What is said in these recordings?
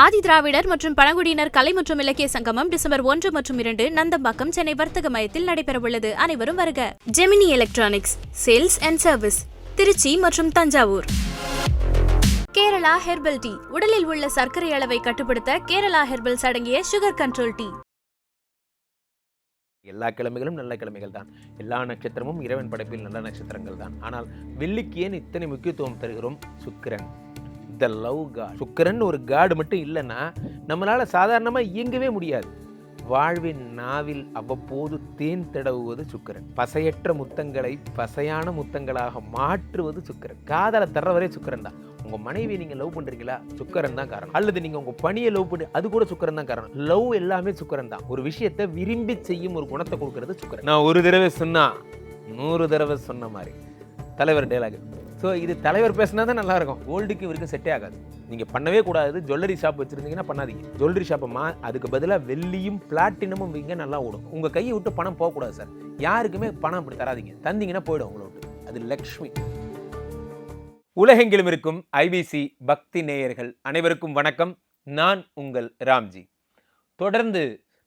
ஆதி திராவிடர் மற்றும் பழங்குடியினர் கலை மற்றும் இலக்கிய சங்கமம் டிசம்பர் ஒன்று மற்றும் இரண்டு நந்தம்பாக்கம் சென்னை வர்த்தக மையத்தில் நடைபெறவுள்ளது. அனைவரும் வருக. Gemini electronics sales and service Trichy மற்றும் தஞ்சாவூர். கேரளா ஹெர்பல் டீ உடலில் உள்ள சர்க்கரை அளவை கட்டுப்படுத்த கேரளா ஹெர்பல்ஸ் அடங்கிய சுகர் கண்ட்ரோல் டீ. எல்லா கிழமைகளும் நல்ல கிழமைகள் தான். எல்லா நட்சத்திரமும் இறைவன் படைப்பில் நல்ல நட்சத்திரங்கள் தான். ஆனால் வெள்ளிக்கு ஏன் இத்தனை முக்கியத்துவம் தருகிறோம்? சுக்கிரன். த லவ் காட் சுக்கரன் ஒரு காடு மட்டும் இல்லைன்னா நம்மளால் சாதாரணமாக இயங்கவே முடியாது. வாழ்வின் நாவில் அவ்வப்போது தேன் தடவுவது சுக்கரன். பசையற்ற முத்தங்களை பசையான முத்தங்களாக மாற்றுவது சுக்கரன். காதலை தர்றவரே சுக்கரன் தான். உங்கள் மனைவி நீங்கள் லவ் பண்ணுறீங்களா சுக்கரன் தான் காரணம். அல்லது நீங்கள் உங்கள் பணியை லவ் பண்ணி அது கூட சுக்கரன் தான் காரணம். லவ் எல்லாமே சுக்கரன் தான். ஒரு விஷயத்தை விரும்பி செய்யும் ஒரு குணத்தை கொடுக்கறது சுக்கரன். நான் ஒரு தடவை சொன்னா நூறு தடவை சொன்ன மாதிரி. தலைவர் டேலாக் ஸோ இது தலைவர் பேசினா தான் நல்லாயிருக்கும். கோல்டுக்கு இவருக்கு செட்டே ஆகாது. நீங்கள் பண்ணவே கூடாது. ஜுவல்லரி ஷாப் வச்சுருந்தீங்கன்னா பண்ணாதீங்க. ஜுவல்லரி ஷாப்பை மா அதுக்கு பதிலாக வெள்ளியும் பிளாட்டினமும் விங்க நல்லா ஓடும். உங்கள் கையை விட்டு பணம் போகக்கூடாது சார் யாருக்குமே பணம் அப்படி தராதீங்க. தந்தீங்கன்னா போயிடும் உங்களை விட்டு. அது லக்ஷ்மி. உலகெங்கிலும் இருக்கும் ஐபிசி பக்தி நேயர்கள் அனைவருக்கும் வணக்கம். நான் உங்கள் ராம்ஜி. தொடர்ந்து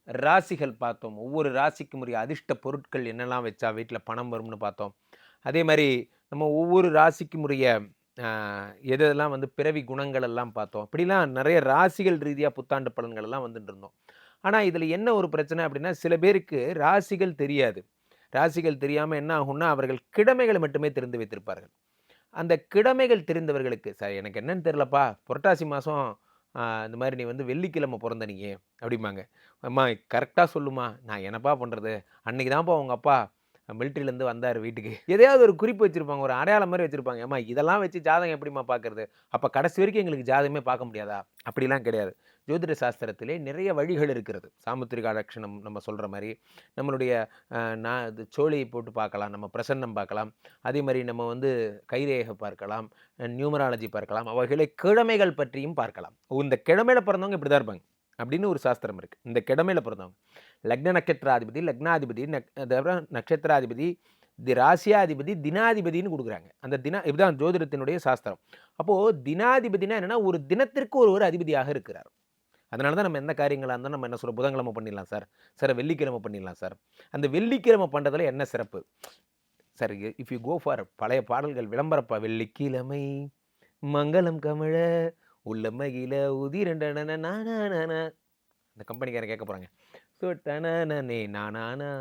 ராசிகள் பார்த்தோம். ஒவ்வொரு ராசிக்கும் உரிய அதிர்ஷ்ட பொருட்கள் என்னெல்லாம் வச்சா வீட்டில் பணம் வரும்னு பார்த்தோம். அதே மாதிரி நம்ம ஒவ்வொரு ராசிக்கும் உரிய எதெல்லாம் வந்து பிறவி குணங்கள் எல்லாம் பார்த்தோம். அப்படிலாம் நிறைய ராசிகள் ரீதியாக புத்தாண்டு பலன்கள் எல்லாம் வந்துட்டு இருந்தோம் ஆனால் இதில் என்ன ஒரு பிரச்சனை அப்படின்னா சில பேருக்கு ராசிகள் தெரியாது. ராசிகள் தெரியாமல் என்ன ஆகும்னா அவர்கள் கிழமைகளை மட்டுமே தெரிந்து வைத்திருப்பார்கள். அந்த கிழமைகள் தெரிந்தவர்களுக்கு சார் எனக்கு என்னன்னு தெரிலப்பா புரட்டாசி மாதம் இந்த மாதிரி நீ வந்து வெள்ளிக்கிழமை பிறந்த நீ அப்படிம்பாங்க. அம்மா கரெக்டாக சொல்லுமா நான் என்னப்பா பண்ணுறது அன்னைக்கு தான்ப்பா உங்கள் அப்பா மிலிட்ரிலேருந்து வந்தார் வீட்டுக்கு. எதையாவது ஒரு குறிப்பு வச்சுருப்பாங்க ஒரு அடையாளம் மாதிரி வச்சுருப்பாங்க. ஏம்மா இதெல்லாம் வச்சு ஜாதகம் எப்படிம்மா பார்க்கறது? அப்போ கடைசி வரைக்கும் எங்களுக்கு ஜாதகமே பார்க்க முடியாதா? அப்படிலாம் கிடையாது. ஜோதிட சாஸ்திரத்திலே நிறைய வழிகள் இருக்கிறது. சாமுத்திரிகா லட்சணம் நம்ம சொல்கிற மாதிரி நம்மளுடைய நான் இது சோழியை போட்டு பார்க்கலாம் நம்ம பிரசன்னம் பார்க்கலாம். அதே மாதிரி நம்ம வந்து கைரேகை பார்க்கலாம் நியூமராலஜி பார்க்கலாம். அவைகளை கிழமைகள் பற்றியும் பார்க்கலாம். இந்த கிழமையில் பிறந்தவங்க இப்படி தான் இருப்பாங்க அப்படின்னு ஒரு சாஸ்திரம் இருக்குது இந்த கிழமையில பிறந்தவங்க. லக்ன நட்சத்திராதிபதி லக்னாதிபதி நக் நட்சத்திராதிபதி தி ராசியாதிபதி தினாதிபதின்னு கொடுக்குறாங்க அந்த தினா இதுதான் ஜோதிடத்தினுடைய சாஸ்திரம் அப்போது தினாதிபதினா என்னென்னா ஒரு தினத்திற்கு ஒரு ஒரு அதிபதியாக இருக்கிறார் அதனால தான் நம்ம எந்த காரியங்களாக இருந்தாலும் நம்ம என்ன சொல்கிறோம் புதன்கிழமை பண்ணிடலாம் சார் சார் வெள்ளிக்கிழமை பண்ணிடலாம் சார் அந்த வெள்ளிக்கிழமை பண்ணுறதுல என்ன சிறப்பு sir if you go for பழைய பாடல்கள் விளம்பரப்பா வெள்ளிக்கிழமை மங்களம் கமழ உள்ள மகிழ உதிரண்டன அந்த கம்பெனிக்காரன் கேட்க போகிறாங்க ஸோ டனனே நானானா?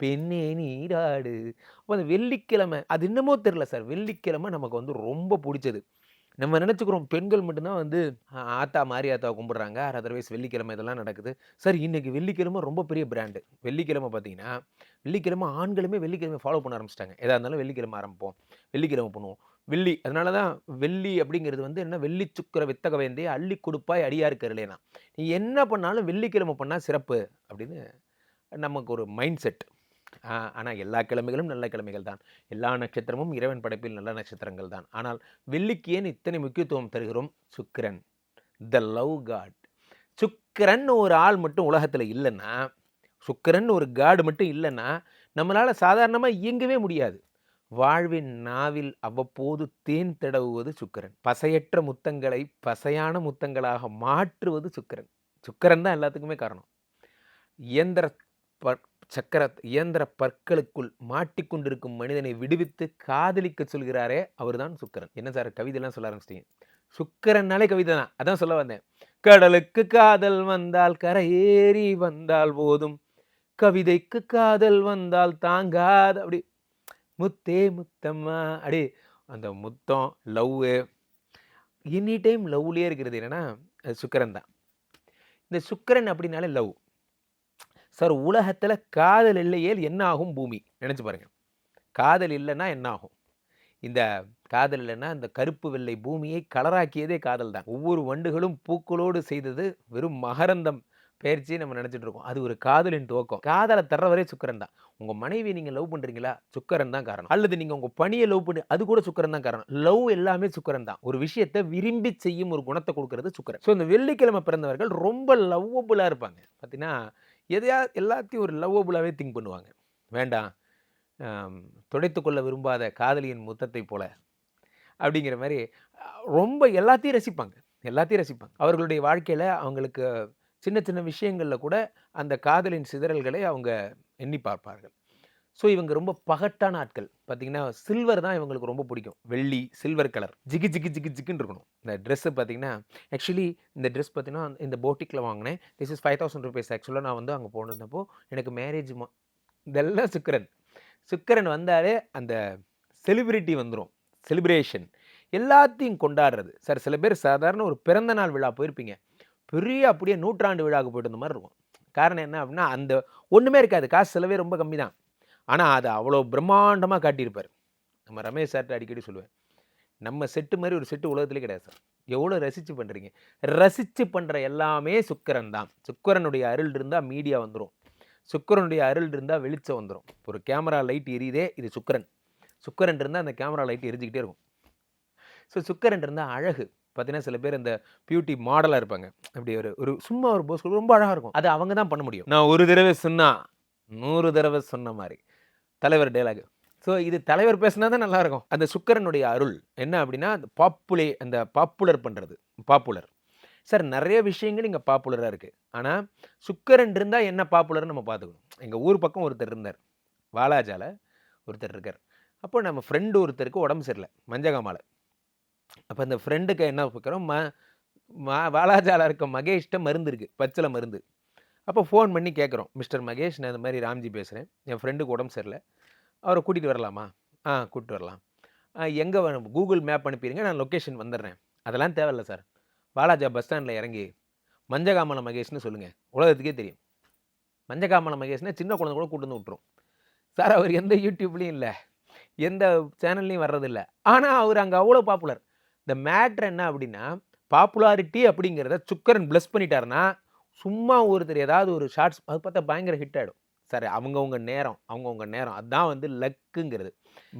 பெண்ணே நீராடு அப்போ அந்த வெள்ளிக்கிழமை அது என்னமோ தெரில சார். வெள்ளிக்கிழமை நமக்கு வந்து ரொம்ப பிடிச்சது. நம்ம நினச்சிக்கிறோம் பெண்கள் மட்டும்தான் வந்து ஆத்தா மாறி ஆத்தா கும்பிட்றாங்க அதர்வைஸ் வெள்ளிக்கிழமை இதெல்லாம் நடக்குது. சார் இன்னைக்கு வெள்ளிக்கிழமை ரொம்ப பெரிய பிராண்டு வெள்ளிக்கிழமை பார்த்தீங்கன்னா வெள்ளிக்கிழமை ஆண்களுமே வெள்ளிக்கிழமை ஃபாலோ பண்ண ஆரம்பிச்சிட்டாங்க. எதாக இருந்தாலும் வெள்ளிக்கிழமை ஆரம்பிப்போம். வெள்ளிக்கிழமை பண்ணுவோம். வெள்ளி. அதனால தான் வெள்ளி அப்படிங்கிறது வந்து என்ன? வெள்ளி சுக்கர வித்தக வேந்தே அள்ளி கொடுப்பாய் அடியார் கருளேனா. நீ என்ன பண்ணாலும் வெள்ளிக்கிழமை பண்ணால் சிறப்பு அப்படின்னு நமக்கு ஒரு மைண்ட் செட். ஆனால் எல்லா கிழமைகளும் நல்ல கிழமைகள் தான். எல்லா நட்சத்திரமும் இறைவன் படைப்பில் நல்ல நட்சத்திரங்கள் தான். ஆனால் வெள்ளிக்கு ஏன் இத்தனை முக்கியத்துவம் தருகிறோம்? சுக்கிரன். த லவ் காட் சுக்கிரன் ஒரு ஆள் மட்டும் உலகத்தில் இல்லைன்னா சுக்கிரன் ஒரு காடு மட்டும் இல்லைன்னா நம்மளால் சாதாரணமாக இயங்கவே முடியாது. வாழ்வின் நாவில் அவ்வப்போது தேன் தடவுவது சுக்கரன். பசையற்ற முத்தங்களை பசையான முத்தங்களாக மாற்றுவது சுக்கரன். சுக்கரன் தான் எல்லாத்துக்குமே காரணம். இயந்திர ப சக்கர இயந்திர பற்களுக்குள் மாட்டிக்கொண்டிருக்கும் மனிதனை விடுவித்து காதலிக்க சொல்கிறாரே அவர்தான் சுக்கரன். என்ன சார் கவிதைலாம் சொல்ல ஆரம்பிச்சிட்டீங்க? சுக்கரன்னாலே கவிதை தான். அதான் சொல்ல வந்தேன். கடலுக்கு காதல் வந்தால் கரையேறி வந்தால் போதும். கவிதைக்கு காதல் வந்தால் தாங்காத. அப்படி முத்தே முத்தம்மா. அடி அந்த முத்தம் லவ்வு எனி டைம் லவ்லேயே இருக்கிறது என்னென்னா அது சுக்கரன் தான். இந்த சுக்கரன் அப்படின்னாலே லவ். சார் உலகத்தில் காதல் இல்லையேல் என்ன ஆகும் பூமி? நினச்சி பாருங்க. காதல் இல்லைன்னா என்ன ஆகும் இந்த காதல் இல்லைன்னா இந்த கருப்பு வெள்ளை பூமியை கலராக்கியதே காதல் தான். ஒவ்வொரு வண்டுகளும் பூக்களோடு செய்தது வெறும் மகரந்தம். பயிற்சி நம்ம நினச்சிட்டு இருக்கோம். அது ஒரு காதலின் துவக்கம். காதலை தர்றவரே சுக்கரன் தான். உங்கள் மனைவி நீங்கள் லவ் பண்ணுறீங்களா சுக்கரன் தான் காரணம். அல்லது நீங்கள் உங்கள் பணியை லவ் பண்ணி அது கூட சுக்கரன் தான் காரணம். லவ் எல்லாமே சுக்கரன் தான். ஒரு விஷயத்தை விரும்பி செய்யும் ஒரு குணத்தை கொடுக்கறது சுக்கரன். ஸோ இந்த வெள்ளிக்கிழமை பிறந்தவர்கள் ரொம்ப லவ்வபுளாக இருப்பாங்க. பார்த்தீங்கன்னா எதையா எல்லாத்தையும் ஒரு லவ்வபுளாகவே திங்க் பண்ணுவாங்க. வேண்டாம். துடைத்து கொள்ள விரும்பாத காதலியின் முத்தத்தை போல அப்படிங்கிற மாதிரி ரொம்ப எல்லாத்தையும் ரசிப்பாங்க. எல்லாத்தையும் ரசிப்பாங்க. அவர்களுடைய வாழ்க்கையில் அவங்களுக்கு சின்ன சின்ன விஷயங்களில் கூட அந்த காதலின் சிதறல்களை அவங்க எண்ணி பார்ப்பார்கள். ஸோ இவங்க ரொம்ப பகட்டான ஆட்கள். பார்த்தீங்கன்னா சில்வர் தான் இவங்களுக்கு ரொம்ப பிடிக்கும். வெள்ளி சில்வர் கலர். ஜிகி ஜிகி ஜிகி ஜிகின்னு இருக்கணும். இந்த ட்ரெஸ்ஸு பார்த்தீங்கன்னா ஆக்சுவலி இந்த ட்ரெஸ் பார்த்தீங்கன்னா இந்த போட்டிக்கில் வாங்கினேன். This is five thousand rupees ஆக்சுவலாக நான் வந்து அங்கே போனப்போ எனக்கு மேரேஜ் இதெல்லாம் சுக்கரன். சுக்கரன் வந்தாலே அந்த செலிப்ரிட்டி வந்துடும் செலிப்ரேஷன் எல்லாத்தையும் கொண்டாடுறது. சார் சில பேர் சாதாரண ஒரு பிறந்த நாள் விழா போயிருப்பீங்க. பெரிய அப்படியே நூற்றாண்டு விழாவுக்கு போயிட்டு இருந்த மாதிரி இருக்கும். காரணம் என்ன அப்படின்னா அந்த ஒன்றுமே இருக்காது. காசு செலவே ரொம்ப கம்மி தான். ஆனால் அதை அவ்வளோ பிரம்மாண்டமாக காட்டியிருப்பார். நம்ம ரமேஷ் சார்ட்ட அடிக்கடி சொல்லுவேன். நம்ம செட்டு மாதிரி ஒரு செட்டு உலகத்துலேயே கிடையாது சார். எவ்வளோ ரசித்து பண்ணுறீங்க ரசித்து பண்ணுற எல்லாமே சுக்கரன் தான். சுக்கரனுடைய அருள் இருந்தால் மீடியா வந்துடும் சுக்கரனுடைய அருள் இருந்தால் வெளிச்சம் வந்துடும் ஒரு கேமரா லைட் எரியுதே இது சுக்கரன். சுக்கரன் இருந்தால் அந்த கேமரா லைட் எரிஞ்சிக்கிட்டே இருக்கும். ஸோ சுக்கரன் இருந்தால் அழகு. பார்த்தீங்கன்னா சில பேர் இந்த பியூட்டி மாடலாக இருப்பாங்க. அப்படி ஒரு ஒரு சும்மா ஒரு போஸ் ரொம்ப அழகாக இருக்கும். அது அவங்க தான் பண்ண முடியும். நான் ஒரு தடவை சொன்னா நூறு தடவை சொன்ன மாதிரி தலைவர் டேலாக் ஸோ இது தலைவர் பேசினா தான் நல்லா இருக்கும். அந்த சுக்கரனுடைய அருள் என்ன அப்படின்னா அந்த பாப்புலே அந்த பாப்புலர் பண்ணுறது பாப்புலர் சார் நிறைய விஷயங்கள் இங்கே பாப்புலராக இருக்குது ஆனால் சுக்கரன் இருந்தால் என்ன பாப்புலர்னு நம்ம பார்த்துக்கணும். எங்கள் ஊர் பக்கம் ஒருத்தர் இருந்தார். வாலாஜால ஒருத்தர் இருக்கார். அப்போ நம்ம ஃப்ரெண்டு ஒருத்தருக்கு உடம்பு சரியில்லை. மஞ்சகாமால. அப்போ இந்த ஃப்ரெண்டுக்கு என்ன பார்க்குறோம் ம மா வாலாஜால இருக்க மகேஷ்கிட்ட மருந்து இருக்குது பச்சில மருந்து. அப்போ ஃபோன் பண்ணி கேட்குறோம். மிஸ்டர் மகேஷ் நான் இந்த மாதிரி ராம்ஜி பேசுகிறேன் என் ஃப்ரெண்டுக்கு உடம்பு சரியில்லை. அவரை கூட்டிகிட்டு வரலாமா? ஆ கூப்பிட்டு வரலாம். எங்கே கூகுள் மேப் அனுப்பிடுங்க. நான் லொக்கேஷன் வந்துடுறேன். அதெல்லாம் தேவையில்ல சார். வாலாஜா பஸ் ஸ்டாண்டில் இறங்கி மஞ்சகாமல மகேஷ்னு சொல்லுங்கள் உலகத்துக்கே தெரியும். மஞ்சகாமல மகேஷ்னா சின்ன குழந்தை கூட கூட்டு வந்து விட்டுரும். சார் அவர் எந்த யூடியூப்லேயும் இல்லை. எந்த சேனல்லையும் வர்றதில்லை. ஆனால் அவர் அங்கே அவ்வளோ பாப்புலர் இந்த மேட்ரு என்ன அப்படின்னா பாப்புலாரிட்டி அப்படிங்கிறத சுக்கரன் ப்ளஸ் பண்ணிட்டாருன்னா சும்மா ஒருத்தர் ஏதாவது ஒரு ஷார்ட்ஸ் அது பார்த்தா பயங்கர ஹிட் ஆகிடும் சரி அவங்கவுங்க நேரம் அவங்கவுங்க நேரம். அதுதான் வந்து லக்குங்கிறது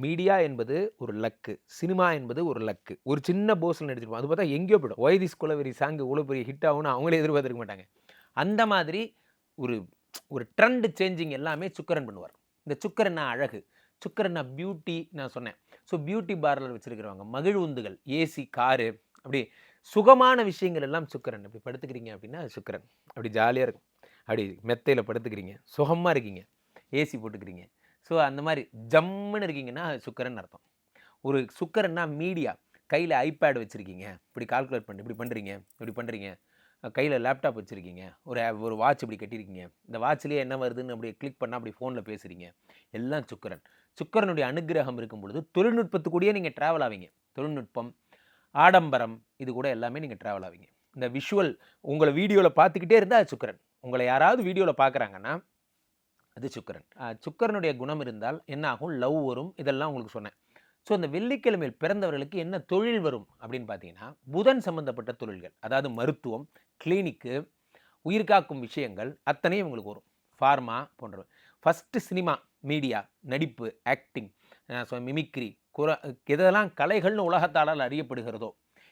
மீடியா என்பது ஒரு லக்கு சினிமா என்பது ஒரு லக்கு ஒரு சின்ன போஸில் நடிச்சிருப்போம். அது பார்த்தா எங்கேயோ போய்டும். ஒய்திஸ் குலவெறி சாங்கு இவ்வளோ பெரிய ஹிட் ஆகும்னு அவங்களே எதிர்பார்த்துருக்க மாட்டாங்க. அந்த மாதிரி ஒரு ஒரு ட்ரெண்ட் சேஞ்சிங் எல்லாமே சுக்கரன் பண்ணுவார். இந்த சுக்கரன் அழகு. சுக்கரன் பியூட்டி நான் சொன்னேன். ஸோ பியூட்டி பார்லர் வச்சுருக்கிறவங்க மகிழ்வுந்துகள் ஏசி காரு அப்படி சுகமான விஷயங்கள் எல்லாம் சுக்கரன். இப்படி படுத்துக்கிறீங்க அப்படின்னா அது சுக்கரன். அப்படி ஜாலியாக இருக்கும். அப்படி மெத்தையில் படுத்துக்கிறீங்க. சுகமாக இருக்கீங்க. ஏசி போட்டுக்கிறீங்க. ஸோ அந்த மாதிரி ஜம்முன்னு இருக்கீங்கன்னா அது சுக்கரன் அர்த்தம். ஒரு சுக்கரன்னா மீடியா கையில் ஐபேட் வச்சுருக்கீங்க. இப்படி கால்குலேட் பண்ணி. இப்படி பண்ணுறீங்க இப்படி பண்ணுறீங்க கையில் லேப்டாப் வச்சுருக்கீங்க. ஒரு ஒரு வாட்ச் இப்படி கட்டியிருக்கீங்க. இந்த வாட்ச்லேயே என்ன வருதுன்னு அப்படியே கிளிக் பண்ணால் அப்படி ஃபோனில் பேசுகிறீங்க எல்லாம் சுக்கரன். சுக்கரனுடைய அனுக்கிரகம் இருக்கும் பொழுது தொழில்நுட்பத்துக்கூடயே நீங்கள் ட்ராவல் ஆவீங்க. தொழில்நுட்பம் ஆடம்பரம் இது கூட எல்லாமே நீங்கள் ட்ராவல் ஆவீங்க. இந்த விஷுவல் உங்களை வீடியோவில் பார்த்துக்கிட்டே இருந்தால் அது சுக்கரன். உங்களை யாராவது வீடியோவில் பார்க்குறாங்கன்னா அது சுக்கரன். சுக்கரனுடைய குணம் இருந்தால் என்ன ஆகும் லவ் வரும். இதெல்லாம் உங்களுக்கு சொன்னேன். ஸோ இந்த வெள்ளிக்கிழமையில் பிறந்தவர்களுக்கு என்ன தொழில் வரும் அப்படின்னு பார்த்தீங்கன்னா புதன் சம்பந்தப்பட்ட தொழில்கள். அதாவது மருத்துவம் கிளினிக்கு உயிர்காக்கும் விஷயங்கள் அத்தனையும் உங்களுக்கு வரும். ஃபார்மா போன்றவை. ஃபஸ்ட்டு சினிமா மீடியா நடிப்பு ஆக்டிங் மிமிக்ரி குர இதெல்லாம் கலைகள்னு உலகத்தாளால் அறியப்படுகிறதோ?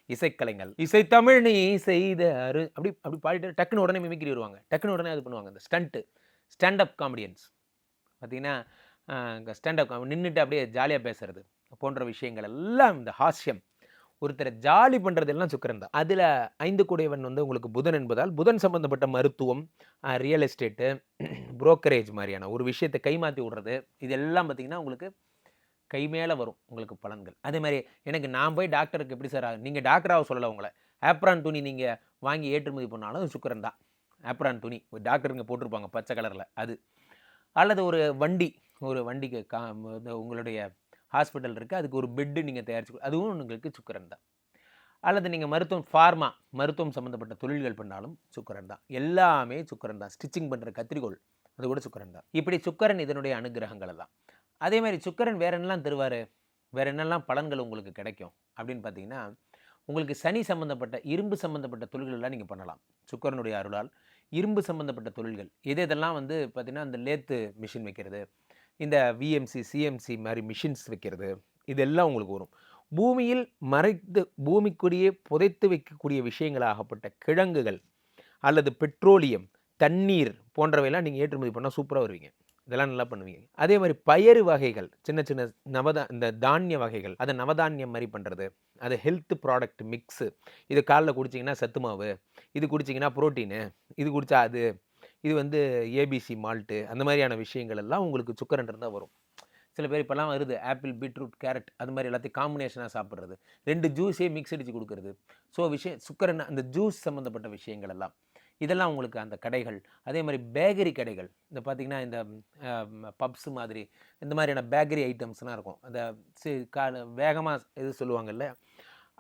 இசைக்கலைகள் இசைத்தமிழ் நீ செய்த அரு அப்படி அப்படி பாடிட்டு டக்குன்னு உடனே மிமிக்ரி வருவாங்க. டக்குன்னு உடனே அது பண்ணுவாங்க. இந்த ஸ்டண்ட்டு ஸ்டாண்டப் காமெடியன்ஸ் பார்த்தீங்கன்னா ஸ்டாண்டப் நின்றுட்டு அப்படியே ஜாலியாக பேசுறது போன்ற விஷயங்கள் எல்லாம் இந்த ஹாஸ்யம் ஒருத்தரை ஜாலி பண்ணுறது எல்லாம் சுக்கரன் தான். அதில் ஐந்து கூடையவன் வந்து உங்களுக்கு புதன் என்பதால் புதன் சம்பந்தப்பட்ட மருத்துவம் ரியல் எஸ்டேட்டு புரோக்கரேஜ் மாதிரியான ஒரு விஷயத்தை கைமாற்றி விடுறது இதெல்லாம் பார்த்தீங்கன்னா உங்களுக்கு கை மேலே வரும் உங்களுக்கு பலன்கள். அதே மாதிரி எனக்கு நான் போய் டாக்டருக்கு எப்படி சார் நீங்கள் டாக்டராக சொல்லலை உங்களை. ஆப்ரான் துணி நீங்கள் வாங்கி ஏற்றுமதி பண்ணாலும் சுக்கரன் தான். ஆப்ரான் துணி ஒரு டாக்டருங்க போட்டிருப்பாங்க பச்சை கலரில் அது. அல்லது ஒரு வண்டி ஒரு வண்டிக்கு கா இந்த உங்களுடைய ஹாஸ்பிட்டல் இருக்குது அதுக்கு ஒரு பெட்டு நீங்கள் தயாரிச்சு அதுவும் உங்களுக்கு சுக்கரன் தான். அல்லது நீங்கள் மருத்துவம் ஃபார்மா மருத்துவம் சம்மந்தப்பட்ட தொழில்கள் பண்ணாலும் சுக்கரன் தான். எல்லாமே சுக்கரன் தான். ஸ்டிச்சிங் பண்ணுற கத்திரிக்கோள் அது கூட சுக்கரன் தான். இப்படி சுக்கரன் இதனுடைய அனுகிரகங்கள் தான். அதே மாதிரி சுக்கரன் வேற என்னெல்லாம் தருவார்? வேற என்னெல்லாம் பலன்கள் உங்களுக்கு கிடைக்கும்? அப்படின்னு பார்த்தீங்கன்னா உங்களுக்கு சனி சம்மந்தப்பட்ட இரும்பு சம்மந்தப்பட்ட தொழில்கள் எல்லாம் நீங்கள் பண்ணலாம். சுக்கரனுடைய அருளால் இரும்பு சம்மந்தப்பட்ட தொழில்கள் எது இதெல்லாம் வந்து பார்த்தீங்கன்னா அந்த லேத்து மிஷின் வைக்கிறது இந்த விஎம்சி சிஎம்சி மாதிரி மிஷின்ஸ் வைக்கிறது இதெல்லாம் உங்களுக்கு வரும். பூமியில் மறைத்து பூமிக்குடியே புதைத்து வைக்கக்கூடிய விஷயங்களாகப்பட்ட கிழங்குகள் அல்லது பெட்ரோலியம் தண்ணீர் போன்றவையெல்லாம் நீங்கள் ஏற்றுமதி பண்ணால் சூப்பராக வருவீங்க. இதெல்லாம் நல்லா பண்ணுவீங்க. அதே மாதிரி பயறு வகைகள் சின்ன சின்ன நவதா இந்த தானிய வகைகள் அதை நவதானியம் மாதிரி பண்ணுறது அது ஹெல்த் ப்ராடக்ட் மிக்ஸு இது காலைல குடிச்சிங்கன்னா சத்து மாவு இது குடிச்சிங்கன்னா புரோட்டீனு இது குடித்தா அது இது வந்து ஏபிசி மால்ட்டு அந்த மாதிரியான விஷயங்கள் எல்லாம் உங்களுக்கு சுக்கரன் இருந்தால் வரும். சில பேர் இப்போல்லாம் வருது ஆப்பிள் பீட்ரூட் கேரட் அது மாதிரி எல்லாத்தையும் காம்பினேஷனாக சாப்பிட்றது. ரெண்டு ஜூஸே மிக்ஸ் அடித்து கொடுக்குறது. ஸோ விஷயம் சுக்கரன் அந்த ஜூஸ் சம்மந்தப்பட்ட விஷயங்கள் எல்லாம். இதெல்லாம் உங்களுக்கு அந்த கடைகள் அதே மாதிரி பேக்கரி கடைகள். இந்த பார்த்திங்கன்னா இந்த பப்ஸ் மாதிரி இந்த மாதிரியான பேக்கரி ஐட்டம்ஸ்லாம் இருக்கும். அந்த சி கா வேகமாக இது சொல்லுவாங்கல்ல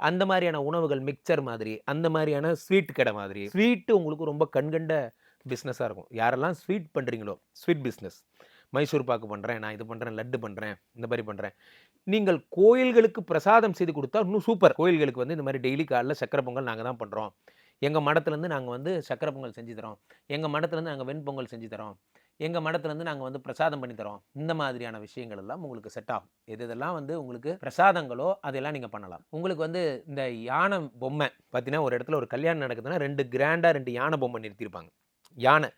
அந்த மாதிரியான உணவுகள் மிக்சர் மாதிரி அந்த மாதிரியான ஸ்வீட் கடை மாதிரி. ஸ்வீட்டு உங்களுக்கு ரொம்ப கண்கண்ட பிஸ்னஸாக இருக்கும். யாரெல்லாம் ஸ்வீட் பண்ணுறீங்களோ ஸ்வீட் பிஸ்னஸ் மைசூர் பாக்கு பண்ணுறேன் நான் இது பண்ணுறேன் லட்டு பண்ணுறேன் இந்த மாதிரி பண்ணுறேன் நீங்கள் கோயில்களுக்கு பிரசாதம் செய்து கொடுத்தா இன்னும் சூப்பர் கோயில்களுக்கு வந்து இந்த மாதிரி டெய்லி காலைல சக்கரை பொங்கல் நாங்கள் தான் பண்ணுறோம் எங்கள் மடத்துலேருந்து நாங்கள் வந்து சக்கரை பொங்கல் செஞ்சு தரோம். எங்கள் மடத்துலேருந்து நாங்கள் வெண்பொங்கல் செஞ்சு தரோம். எங்கள் மடத்துலேருந்து நாங்கள் வந்து பிரசாதம் பண்ணி தரோம். இந்த மாதிரியான விஷயங்கள் எல்லாம் உங்களுக்கு செட் ஆகும். எது இதெல்லாம் வந்து உங்களுக்கு பிரசாதங்களோ அதெல்லாம் நீங்கள் பண்ணலாம். உங்களுக்கு வந்து இந்த யானை பொம்மை பார்த்தீங்கன்னா ஒரு இடத்துல ஒரு கல்யாணம் நடக்குதுன்னா ரெண்டு கிராண்டாக ரெண்டு யானை பொம்மை நிறுத்தியிருப்பாங்க. யானை.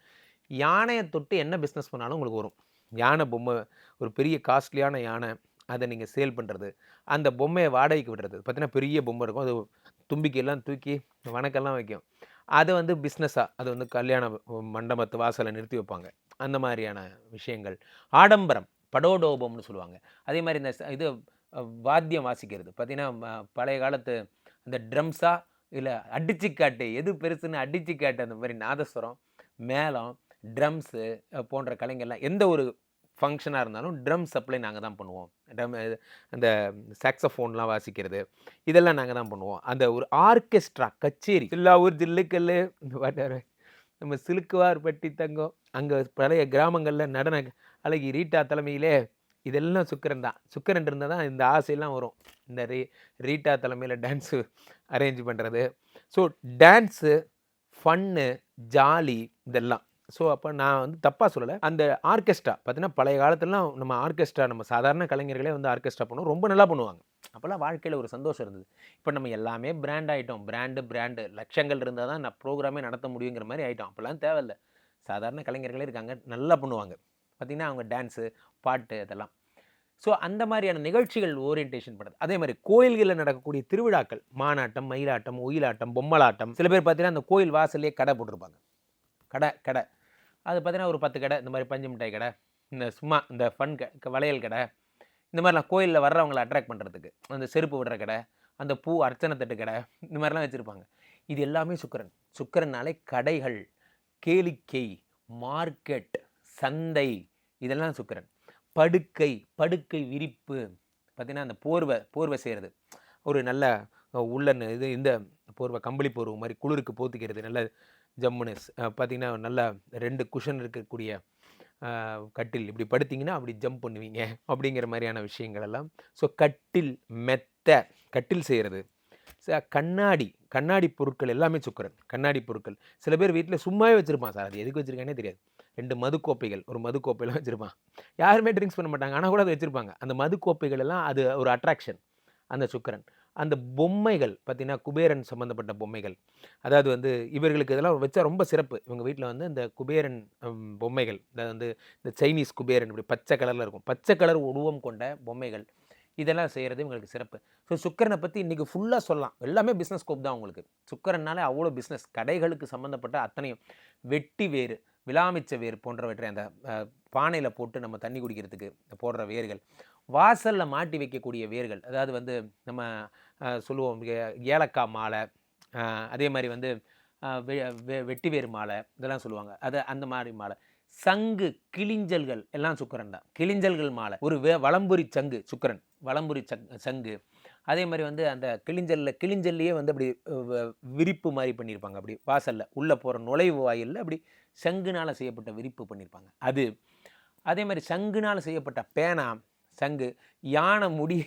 யானையை தொட்டு என்ன பிஸ்னஸ் பண்ணாலும் உங்களுக்கு வரும். யானை பொம்மை ஒரு பெரிய காஸ்ட்லியான யானை அதை நீங்கள் சேல் பண்ணுறது அந்த பொம்மையை வாடகைக்கு விடுறது. பார்த்தீங்கன்னா பெரிய பொம்மை இருக்கும். அது தும்பிக்கையெல்லாம் தூக்கி வணக்கெல்லாம் வைக்கும். அதை வந்து பிஸ்னஸாக அது வந்து கல்யாண மண்டபத்து வாசலை நிறுத்தி வைப்பாங்க. அந்த மாதிரியான விஷயங்கள். ஆடம்பரம் படோடோபம்னு சொல்லுவாங்க. அதே மாதிரி இந்த இது வாத்தியம் வாசிக்கிறது. பார்த்திங்கன்னா பழைய காலத்து அந்த ட்ரம்ஸாக இல்லை அடிச்சுக்காட்டு. எது பெருசுன்னு அடிச்சுக்காட்டு அந்த மாதிரி நாதஸ்வரம். மேளம் ட்ரம்ஸு போன்ற கலைஞர்லாம் எந்த ஒரு ஃபங்க்ஷனாக இருந்தாலும் ட்ரம் சப்ளை நாங்கள் தான் பண்ணுவோம். ட்ரம் அந்த சாக்ஸஃபோன்லாம் வாசிக்கிறது இதெல்லாம் நாங்கள் தான் பண்ணுவோம். அந்த ஒரு ஆர்கெஸ்ட்ரா கச்சேரி. சில்லாவூர் ஜில்லுக்கல் இந்த நம்ம சிலுக்குவார் பட்டி தங்கம் அங்கே பழைய கிராமங்களில் நடன அழகி ரீட்டா தலைமையிலே இதெல்லாம் சுக்கரன் தான். சுக்கரன் இருந்தால் தான் இந்த ஆசையெல்லாம் வரும். இந்த ரீ ரீட்டா தலைமையில் டான்ஸு அரேஞ்ச் பண்ணுறது ஸோ டான்ஸு ஃபன்னு ஜாலி இதெல்லாம். ஸோ அப்போ நான் வந்து தப்பாக சொல்லலை. அந்த ஆர்கெஸ்ட்ரா பார்த்தீங்கன்னா பழைய காலத்துலலாம் நம்ம ஆர்கெஸ்ட்ரா நம்ம சாதாரண கலைஞர்களே வந்து ஆர்கெஸ்ட்ரா பண்ணுவோம். ரொம்ப நல்லா பண்ணுவாங்க. அப்போல்லாம் வாழ்க்கையில் ஒரு சந்தோஷம் இருந்தது. இப்போ நம்ம எல்லாமே பிராண்ட் ஆகிட்டோம் பிராண்டு பிராண்டு லட்சங்கள் இருந்தால் தான் நான் ப்ரோக்ராமே நடத்த முடியுங்கிற மாதிரி ஆகிட்டோம் அப்போல்லாம் தேவையில்ல. சாதாரண கலைஞர்களே இருக்காங்க. நல்லா பண்ணுவாங்க. பார்த்திங்கன்னா அவங்க டான்ஸு பாட்டு அதெல்லாம். ஸோ அந்த மாதிரியான நிகழ்ச்சிகள் ஓரியன்டேஷன் பண்ணுறது அதே மாதிரி கோயில்களில் நடக்கக்கூடிய திருவிழாக்கள் மானாட்டம் மயிலாட்டம் ஒயிலாட்டம் பொம்மலாட்டம் சில பேர் பார்த்தீங்கன்னா அந்த கோயில் வாசல்லே கடை போட்டிருப்பாங்க. கடை கடை. அது பார்த்தீங்கன்னா ஒரு பத்து கடை இந்த மாதிரி பஞ்சு மிட்டாய் கடை இந்த சும்மா இந்த ஃபன் க வளையல் கடை இந்த மாதிரிலாம் கோயிலில் வர்றவங்களை அட்ராக்ட் பண்ணுறதுக்கு அந்த செருப்பு விடுற கடை அந்த பூ அர்ச்சனை தட்டு கடை இந்த மாதிரிலாம் வச்சுருப்பாங்க. இது எல்லாமே சுக்கிரன். சுக்கிரனாலே கடைகள் கேளிக்கை மார்க்கெட் சந்தை இதெல்லாம் சுக்கிரன். படுக்கை படுக்கை விரிப்பு பார்த்தீங்கன்னா அந்த போர்வை போர்வை செய்கிறது ஒரு நல்ல அஹ், உள்ளன் இது இந்த போர்வை கம்பளி போர்வை மாதிரி குளிருக்கு போத்துக்கிறது நல்ல ஜம்முன்னு பார்த்தீங்கன்னா நல்ல ரெண்டு குஷன் இருக்கக்கூடிய கட்டில். இப்படி படுத்திங்கன்னா அப்படி ஜம்ப் பண்ணுவீங்க அப்படிங்கிற மாதிரியான விஷயங்கள் எல்லாம். ஸோ கட்டில் மெத்த கட்டில் செய்கிறது கண்ணாடி கண்ணாடி பொருட்கள் எல்லாமே சுக்கரன். கண்ணாடி பொருட்கள். சில பேர் வீட்டில் சும்மாவே வச்சுருப்பான் சார். அது எதுக்கு வச்சுருக்கானே தெரியாது. ரெண்டு மதுக்கோப்பைகள். ஒரு மதுக்கோப்பையெல்லாம் வச்சுருப்பான் யாருமே ட்ரிங்க்ஸ் பண்ண மாட்டாங்க. ஆனால் கூட அதை வச்சுருப்பாங்க. அந்த மதுக்கோப்பைகள் எல்லாம் அது ஒரு அட்ராக்ஷன் அந்த சுக்கரன். அந்த பொம்மைகள் பார்த்திங்கன்னா குபேரன் சம்மந்தப்பட்ட பொம்மைகள். அதாவது வந்து இவர்களுக்கு இதெல்லாம் வச்சா ரொம்ப சிறப்பு. இவங்க வீட்டில் வந்து இந்த குபேரன் பொம்மைகள். அதாவது வந்து இந்த சைனீஸ் குபேரன் இப்படி பச்சை கலரில் இருக்கும். பச்சை கலர் உருவம் கொண்ட பொம்மைகள். இதெல்லாம் செய்கிறது இவங்களுக்கு சிறப்பு. ஸோ சுக்கரனை பற்றி இன்றைக்கி ஃபுல்லாக சொல்லலாம். எல்லாமே பிஸ்னஸ் கோப் தான் உங்களுக்கு சுக்கரனாலே அவ்வளோ பிஸ்னஸ் கடைகளுக்கு சம்மந்தப்பட்ட அத்தனையும். வெட்டி வேறு. விலாமிச்ச வேர் போன்றவற்றை அந்த பானையில் போட்டு நம்ம தண்ணி குடிக்கிறதுக்கு போடுற வேர்கள். வாசலில் மாட்டி வைக்கக்கூடிய வேர்கள் அதாவது வந்து நம்ம சொல்லுவோம் ஏ- ஏலக்காய் மாலை அதே மாதிரி வந்து அஹ், வெ- வெட்டிவேர் மாலை இதெல்லாம் சொல்லுவாங்க. அது அந்த மாதிரி மாலை. சங்கு கிளிஞ்சல்கள் எல்லாம் சுக்கரன் தான். கிளிஞ்சல்கள் மாலை. ஒரு வே சங்கு சுக்கரன். வளம்புரி சங்கு. அதே மாதிரி வந்து அந்த கிளிஞ்சல்ல கிளிஞ்சல்லையே வந்து அப்படி வ- விரிப்பு மாதிரி பண்ணியிருப்பாங்க அப்படி வாசலில். உள்ளே போகிற நுழைவு வாயிலில் அப்படி சங்குனால் செய்யப்பட்ட விரிப்பு பண்ணியிருப்பாங்க அது. அதே மாதிரி சங்குனால் செய்யப்பட்ட பேனா சங்கு யானை முடி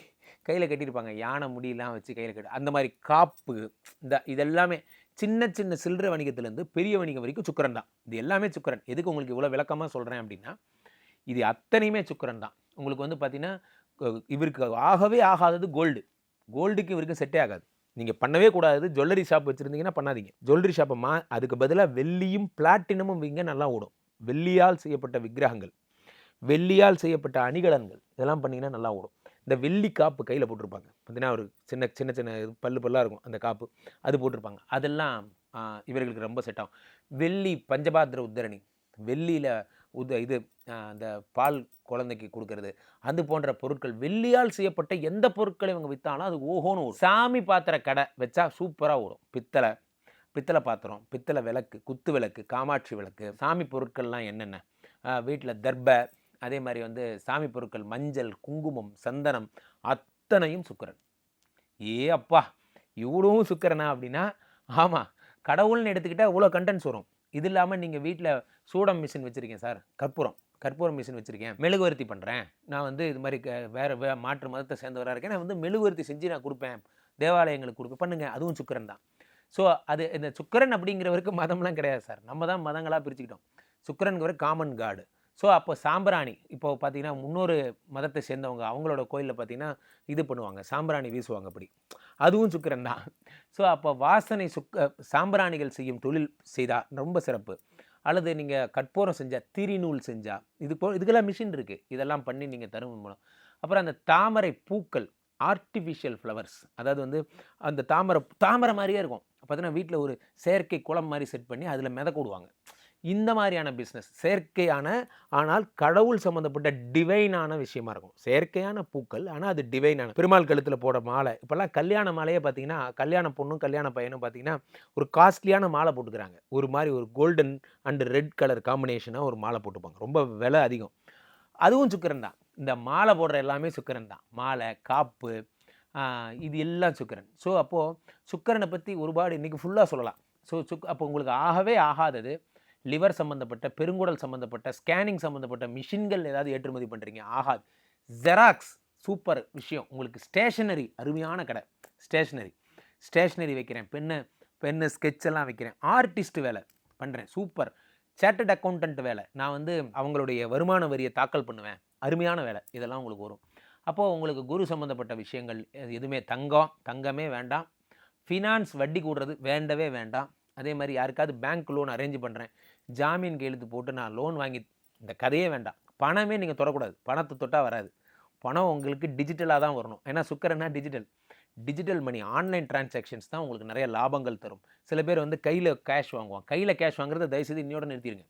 கையில் கட்டியிருப்பாங்க யானை முடியெல்லாம் வச்சு கையில் கட்டி அந்த மாதிரி காப்பு இந்த இதெல்லாமே சின்ன சின்ன சில்லறை வணிகத்துலேருந்து பெரிய வணிகம் வரைக்கும் சுக்கரன் தான். இது எல்லாமே சுக்கரன். எதுக்கு உங்களுக்கு இவ்வளோ விளக்கமாக சொல்கிறேன் அப்படின்னா இது அத்தனையுமே சுக்கரன் தான். உங்களுக்கு வந்து பார்த்திங்கன்னா இவருக்கு ஆகவே ஆகாதது கோல்டு. கோல்டுக்கு இவருக்கு செட்டே ஆகாது. நீங்கள் பண்ணவே கூடாது. ஜுவல்லரி ஷாப் வச்சுருந்தீங்கன்னா பண்ணாதீங்க. ஜுவல்லரி ஷாப்பை மா அதுக்கு பதிலாக வெள்ளியும் பிளாட்டினமும் விங்க நல்லா ஓடும். வெள்ளியால் செய்யப்பட்ட விக்கிரகங்கள் வெள்ளியால் செய்யப்பட்ட அணிகலன்கள் இதெல்லாம் பண்ணிங்கன்னா நல்லா ஓடும். இந்த வெள்ளி காப்பு கையில் போட்டிருப்பாங்க. பார்த்தீங்கன்னா ஒரு சின்ன சின்ன சின்ன இது பல்லு பல்லாக இருக்கும் அந்த காப்பு. அது போட்டிருப்பாங்க. அதெல்லாம் இவர்களுக்கு ரொம்ப செட் ஆகும். வெள்ளி பஞ்சபாத்திர உத்தரணி. வெள்ளியில் உது இது அந்த பால் குழந்தைக்கு கொடுக்கறது. அது போன்ற பொருட்கள் வெள்ளியால் செய்யப்பட்ட எந்த பொருட்களை இவங்க விற்றாலும் அது ஓஹோன்னு ஓடும். சாமி பாத்திர கடை வச்சா சூப்பராக ஓடும். பித்தளை பித்தளை பாத்திரம் பித்தளை விளக்கு குத்து விளக்கு காமாட்சி விளக்கு சாமி பொருட்கள்லாம் என்னென்ன? வீட்டில் தர்பை அதே மாதிரி வந்து சாமி பொருட்கள் மஞ்சள் குங்குமம் சந்தனம் அத்தனையும் சுக்கரன். ஏ அப்பா இவ்வளவும் சுக்கரனா அப்படின்னா ஆமாம் கடவுள்னு எடுத்துக்கிட்டால் இவ்வளோ கண்டென்ட்ஸ் வரும். இது இல்லாமல் நீங்கள் வீட்டில் சூடம் மிஷின் வச்சுருக்கேன் சார் கற்பூரம். கற்பூரம் மிஷின் வச்சுருக்கேன். மெழுகுவர்த்தி பண்ணுறேன் நான் வந்து இது மாதிரி க- வே மாற்று மதத்தை சேர்ந்தவராக இருக்கேன். நான் வந்து மெழுகுவர்த்தி செஞ்சு நான் கொடுப்பேன். தேவாலயங்களுக்கு கொடுப்பேன். பண்ணுங்க. அதுவும் சுக்கரன் தான். ஸோ அது இந்த சுக்கிரன் அப்படிங்கிறவருக்கு மதம்லாம் கிடையாது சார் நம்ம தான் மதங்களாக பிரிச்சுக்கிட்டோம். சுக்கிரன்கிறவர் காமன் காடு ஸோ அப்போ சாம்பிராணி இப்போ பார்த்தீங்கன்னா முன்னொரு மதத்தை சேர்ந்தவங்க அவங்களோட கோயிலில் பார்த்தீங்கன்னா இது பண்ணுவாங்க. சாம்பிராணி வீசுவாங்க அப்படி. அதுவும் சுக்கரன் தான். ஸோ அப்போ வாசனை சுக்க சாம்பிராணிகள் செய்யும் தொழில் செய்தால் ரொம்ப சிறப்பு. அல்லது நீங்கள் கற்பூரம் செஞ்சால் திரிநூல் செஞ்சால் இது போ இதுக்கெல்லாம் மிஷின் இருக்குது இதெல்லாம் பண்ணி நீங்கள் தரும் மூலம். அப்புறம் அந்த தாமரை பூக்கள் ஆர்டிஃபிஷியல் ஃப்ளவர்ஸ் அதாவது வந்து அந்த தாமரை தாமரை மாதிரியே இருக்கும். பார்த்தீங்கன்னா வீட்டில் ஒரு செயற்கை குளம் மாதிரி செட் பண்ணி அதில் மிதக்க விடுவாங்க. இந்த மாதிரியான பிஸ்னஸ் செயற்கையான ஆனால் கடவுள் சம்மந்தப்பட்ட டிவைனான விஷயமா இருக்கும். செயற்கையான பூக்கள் ஆனால் அது டிவைனான பெருமாள் கழுத்தில் போட மாலை. இப்போல்லாம் கல்யாண மாலையே பார்த்தீங்கன்னா கல்யாண பொண்ணும் கல்யாண பையனும் பார்த்தீங்கன்னா ஒரு காஸ்ட்லியான மாலை போட்டுக்கிறாங்க. ஒரு மாதிரி ஒரு கோல்டன் அண்ட் ரெட் கலர் காம்பினேஷனாக ஒரு மாலை போட்டுப்பாங்க. ரொம்ப விலை அதிகம். அதுவும் சுக்கரன் தான். இந்த மாலை போடுற எல்லாமே சுக்கரன் தான். மாலை காப்பு இது எல்லாம் சுக்கிரன். ஸோ அப்போது சுக்கிரனை பற்றி ஒருபாடு இன்றைக்கி ஃபுல்லாக சொல்லலாம். ஸோ சுக் அப்போ உங்களுக்கு ஆகவே ஆகாதது. லிவர் சம்மந்தப்பட்ட பெருங்குடல் சம்மந்தப்பட்ட ஸ்கேனிங் சம்மந்தப்பட்ட மிஷின்கள் ஏதாவது ஏற்றுமதி பண்ணுறீங்க ஆகாது ஜெராக்ஸ் சூப்பர் விஷயம். உங்களுக்கு ஸ்டேஷனரி அருமையான கடை. ஸ்டேஷ்னரி ஸ்டேஷ்னரி வைக்கிறேன். பென்னு பென்னு ஸ்கெட்செல்லாம் எல்லாம் வைக்கிறேன். ஆர்டிஸ்ட் வேலை பண்ணுறேன் சூப்பர். சேட்டர்ட் அக்கௌண்டன்ட் வேலை. நான் வந்து அவங்களுடைய வருமான வரியை தாக்கல் பண்ணுவேன். அருமையான வேலை. இதெல்லாம் உங்களுக்கு வரும். அப்போது உங்களுக்கு குரு சம்மந்தப்பட்ட விஷயங்கள் எதுவுமே தங்கம் தங்கமே வேண்டாம். ஃபினான்ஸ் வட்டி கூடுறது வேண்டவே வேண்டாம். அதே மாதிரி யாருக்காவது பேங்க் லோன் அரேஞ்ச் பண்ணுறேன் ஜாமீன் கையெழுத்து போட்டு நான் லோன் வாங்கி இந்த கதையே வேண்டாம். பணமே நீங்கள் தொடக்கூடாது. பணத்தை தொட்டால் வராது. பணம் உங்களுக்கு டிஜிட்டலாக தான் வரணும். ஏன்னா சுக்கரன்னா digital digital money online transactions தான் உங்களுக்கு நிறைய லாபங்கள் தரும். சில பேர் வந்து கையில் கேஷ் வாங்குவாங்க. கையில் கேஷ் வாங்குறத தயவுசெய்து இன்னையோட நிறுத்திடுங்க.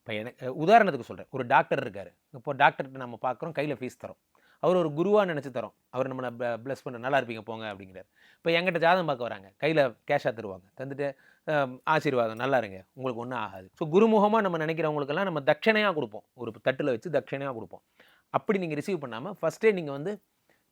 இப்போ எனக்கு உதாரணத்துக்கு சொல்கிறேன் ஒரு டாக்டர் இருக்கார். இப்போ டாக்டர்கிட்ட நம்ம பார்க்குறோம் கையில் ஃபீஸ் தரோம். அவர் ஒரு குருவாக நினச்சி தரோம். அவர் நம்மளை ப்ளஸ் பண்ண நல்லா இருப்பீங்க போங்க அப்படிங்கிறார். இப்போ என்கிட்ட ஜாதகம் பார்க்க வராங்க. கையில் கேஷாக தருவாங்க. தந்துட்டு ஆசீர்வாதம். நல்லா இருங்க. உங்களுக்கு ஒன்றும் ஆகாது. ஸோ குருமுகமாக நம்ம நினைக்கிறவங்களுக்கெல்லாம் நம்ம தட்சணையாக கொடுப்போம். ஒரு தட்டில் வச்சு தட்சணையாக கொடுப்போம். அப்படி நீங்கள் ரிசீவ் பண்ணாமல் ஃபஸ்ட்டே நீங்கள் வந்து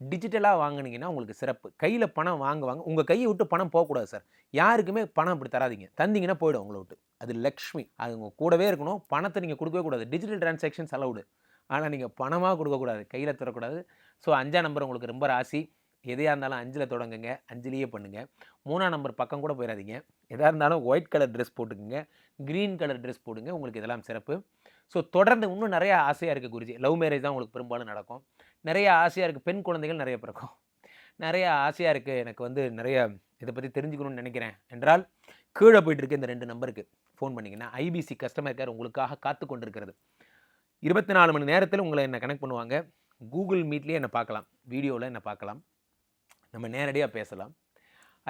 டிஜிட்டலாக வாங்கினீங்கன்னா உங்களுக்கு சிறப்பு. கையில் பணம் வாங்குவாங்க உங்கள் கையை விட்டு பணம் போகக்கூடாது சார் யாருக்குமே பணம் அப்படி தராதீங்க. தந்தீங்கன்னா போயிடும் உங்களை விட்டு. அது லக்ஷ்மி. அது உங்கள் கூடவே இருக்கணும். பணத்தை நீங்கள் கொடுக்கவே கூடாது. டிஜிட்டல் டிரான்சாக்ஷன்ஸ் அலவுடு ஆனால் நீங்கள் பணமாக கொடுக்கக்கூடாது. கையில் தரக்கூடாது. ஸோ அஞ்சாம் நம்பர் உங்களுக்கு ரொம்ப ராசி. எதையாக இருந்தாலும் அஞ்சில் தொடங்குங்க. அஞ்சிலேயே பண்ணுங்கள் மூணாம் நம்பர் பக்கம் கூட போயிடாதீங்க எதாக இருந்தாலும் ஒயிட் கலர் ட்ரெஸ் போட்டுக்குங்க. க்ரீன் கலர் ட்ரெஸ் போடுங்க. உங்களுக்கு இதெல்லாம் சிறப்பு. ஸோ தொடர்ந்து இன்னும் நிறையா ஆசையாக இருக்குது குருஜி. லவ் மேரேஜ் தான் உங்களுக்கு பெரும்பாலும் நடக்கும். நிறைய ஆசையாக இருக்குது பெண் குழந்தைகள் நிறைய பிறக்கும். நிறைய ஆசையாக இருக்குது எனக்கு வந்து நிறைய இதை பற்றி தெரிஞ்சுக்கணும்னு நினைக்கிறேன். என்றால் கீழே போயிட்டுருக்கு இந்த ரெண்டு நம்பருக்கு ஃபோன் பண்ணிங்கன்னா ஐபிசி கஸ்டமர் கேர் உங்களுக்காக காத்து கொண்டிருக்கிறது. இருபத்தி நாலு மணி நேரத்தில் உங்களை என்னை கனெக்ட் பண்ணுவாங்க? கூகுள் மீட்லேயே என்னை பார்க்கலாம். வீடியோவில் என்னை பார்க்கலாம்? நம்ம நேரடியாக பேசலாம்.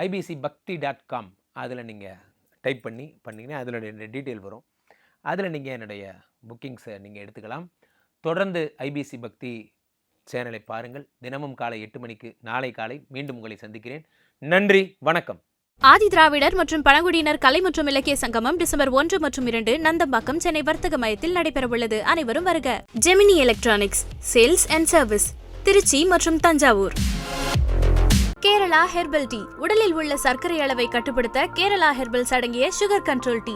ஐபிசி பக்தி டாட் காம் அதில் நீங்கள் டைப் பண்ணி பண்ணிங்கன்னா அதில் டீட்டெயில் வரும். அதில் நீங்கள் என்னுடைய புக்கிங்ஸை நீங்கள் எடுத்துக்கலாம். தொடர்ந்து ஐபிசி பக்தி சேனலை பாருங்கள். தினமும் காலை எட்டு மணிக்கு நாளை காலை மீண்டும் உங்களை சந்திக்கிறேன். நன்றி வணக்கம். ஆதி திராவிடர் மற்றும் பழங்குடியினர் கலை மற்றும் இலக்கிய சங்கமம் டிசம்பர் ஒன்று மற்றும் இரண்டு நந்தம்பாக்கம் சென்னை வர்த்தக மையத்தில் நடைபெறவுள்ளது. அனைவரும் வருக. Gemini electronics sales and service Trichy மற்றும் தஞ்சாவூர். Kerala herbal tea. உடலில் உள்ள சர்க்கரை அளவை கட்டுப்படுத்த கேரளா ஹெர்பல்ஸ் அடங்கிய சுகர் கண்ட்ரோல் டீ.